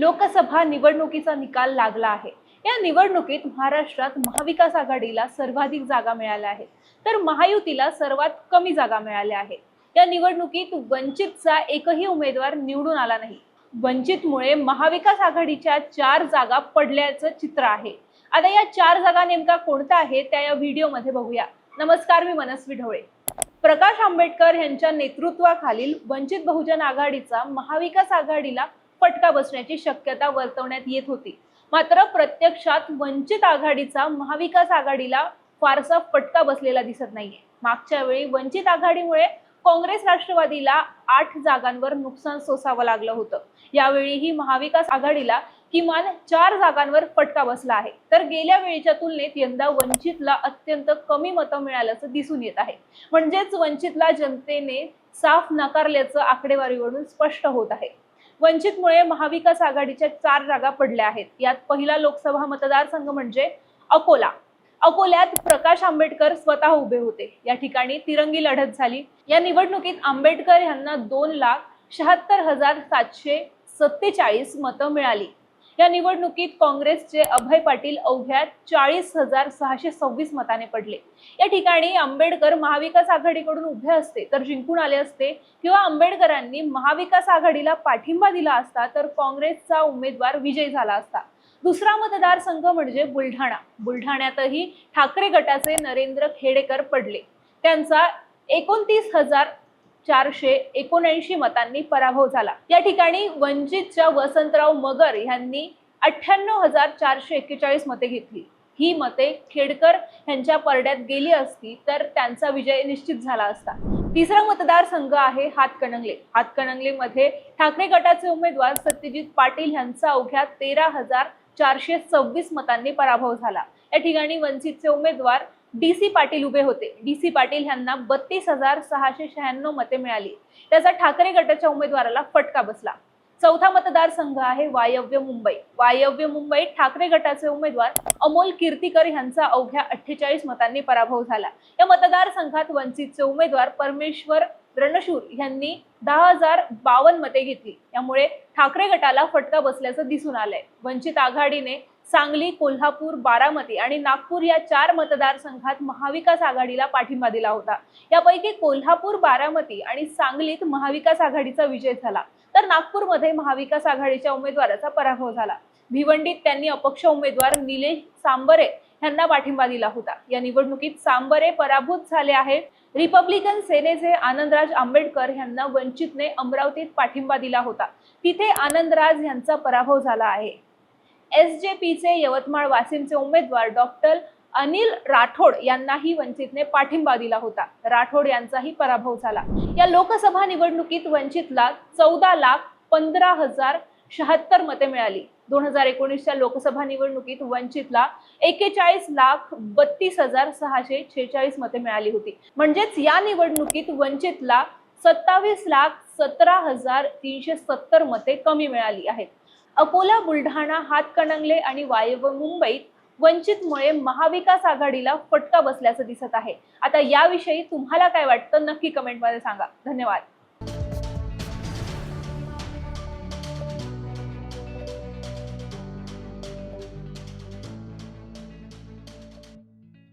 लोकसभा निवडणुकीचा निकाल लागला आहे. या निवडणुकीत महाराष्ट्रात महाविकास आघाडीला सर्वाधिक जागा मिळाल्या आहेत. तर महायुतीला सर्वात कमी जागा मिळाल्या आहेत. या निवडणुकीत वंचितचा एकही उमेदवार निवडून आला नाही. वंचितमुळे महाविकास आघाडीच्या चार जागा पडल्याचं चित्र आहे. आता या चार जागा नेमका कोणत्या आहेत त्या या व्हिडिओमध्ये बघूया. नमस्कार मी मनस्वी ढवळे. प्रकाश आंबेडकर यांच्या नेतृत्वाखालील वंचित बहुजन आघाडीचा महाविकास आघाडीला फटका बसण्याची शक्यता वर्तवण्यात येत होती. मात्र प्रत्यक्षात वंचित आघाडीचा महाविकास आघाडीला फारसा फटका बसलेला दिसत नाहीये. मागच्या वेळी वंचित आघाडीमुळे काँग्रेस राष्ट्रवादीला आठ जागांवर नुकसान सोसावं लागलं होतं. यावेळीही महाविकास आघाडीला किमान चार जागांवर फटका बसला आहे. तर गेल्या वेळीच्या तुलनेत यंदा वंचितला अत्यंत कमी मतं मिळाल्याचं दिसून येत आहे. म्हणजेच वंचितला जनतेने साफ नाकारल्याचं आकडेवारीवरून स्पष्ट होत आहे. वंचितमुळे महाविकास आघाडीच्या चार जागा पडल्या आहेत. यात पहिला लोकसभा मतदारसंघ म्हणजे अकोला. अकोल्यात प्रकाश आंबेडकर स्वतः उभे होते. या ठिकाणी तिरंगी लढत झाली. या निवडणुकीत आंबेडकर यांना दोन लाख शहात्तर हजार सातशे सत्तेचाळीस मतं मिळाली. या निवडणुकीत काँग्रेसचे अभय पाटील अवघ्या चाळीस हजार सहाशे सव्वीस मताने पडले. या ठिकाणी आंबेडकर महाविकास आघाडीकडून उभे असते तर जिंकून आले असते किंवा आंबेडकरांनी महाविकास आघाडीला पाठिंबा दिला असता तर काँग्रेसचा उमेदवार विजयी झाला असता. दुसरा मतदारसंघ म्हणजे बुलढाणा. बुलढाण्यातही ठाकरे गटाचे नरेंद्र खेडेकर पडले. त्यांचा एकोणतीस हजार चारशे एकोणऐंशी मतांनी पराभव झाला. या ठिकाणी वंचितच्या वसंतराव मगर यांनी अठ्ठ्याण्णव हजार चारशे एक्केचाळीस मते घेतली. ही मते खेडकर यांच्या परड्यात गेली असती तर त्यांचा विजय निश्चित झाला असता. तिसरा मतदारसंघ आहे हातकणंगले हातकणंगलेमध्ये ठाकरे गटाचे उमेदवार सत्यजित पाटील यांचा अवघ्या तेरा हजार चारशे सव्वीस मतांनी पराभव झाला. या ठिकाणी वंचितचे उमेदवार डी सी पाटील उभे होते. डी सी पाटील यांना बत्तीस हजार सहाशे शहाण्णव मते मिळाली. त्याचा ठाकरे गटाच्या उमेदवाराला फटका बसला. चौथा मतदारसंघ आहे वायव्य मुंबई. वायव्य मुंबईत ठाकरे गटाचे उमेदवार अमोल कीर्तीकर यांचा अवघ्या अठ्ठेचाळीस मतांनी पराभव झाला. या मतदारसंघात वंचितचे उमेदवार परमेश्वर रणशूर यांनी दहा हजार बावन्न मते घेतली. त्यामुळे ठाकरे गटाला फटका बसल्याचं दिसून आलंय. वंचित आघाडीने सांगली कोल्हापूर बारामती आणि नागपूर या चार मतदारसंघात महाविकास आघाडीला पाठिंबा दिला होता. यापैकी कोल्हापूर बारामती आणि सांगलीत महाविकास आघाडीचा विजय झाला. तर नागपूरमध्ये महाविकास आघाडीच्या उमेदवाराचा पराभव झाला. भिवंडीत त्यांनी अपक्ष उमेदवार निलेश सांबरे यांना पाठिंबा दिला होता. या निवडणुकीत सांबरे पराभूत झाले आहेत. रिपब्लिकन सेनेचे आनंदराज आंबेडकर यांना वंचितने अमरावतीत पाठिंबा दिला होता. तिथे आनंदराज यांचा पराभव झाला आहे. एस जे पीचे यवतमाळ वाशिमचे उमेदवार डॉक्टर अनिल राठोड यांनाही वंचितने पाठिंबा दिला होता. राठोड यांचाही पराभव झाला. या लोकसभा निवडणुकीत वंचितला चौदा लाख पंधरा हजार शहात्तर मते मिळाली. दोन हजार एकोणीसच्या लोकसभा निवडणुकीत वंचितला एकेचाळीस लाख बत्तीस हजार सहाशे छेचाळीस मते मिळाली होती. म्हणजेच या निवडणुकीत वंचितला सत्तावीस लाख सतरा हजार तीनशे सत्तर मते कमी मिळाली आहेत. अकोला बुलढाणा हातकणंगले आणि वायव्य मुंबईत वंचितमुळे महाविकास आघाडीला फटका बसल्याचं दिसत आहे. आता याविषयी तुम्हाला काय वाटतं? नक्की कमेंटमध्ये सांगा. धन्यवाद.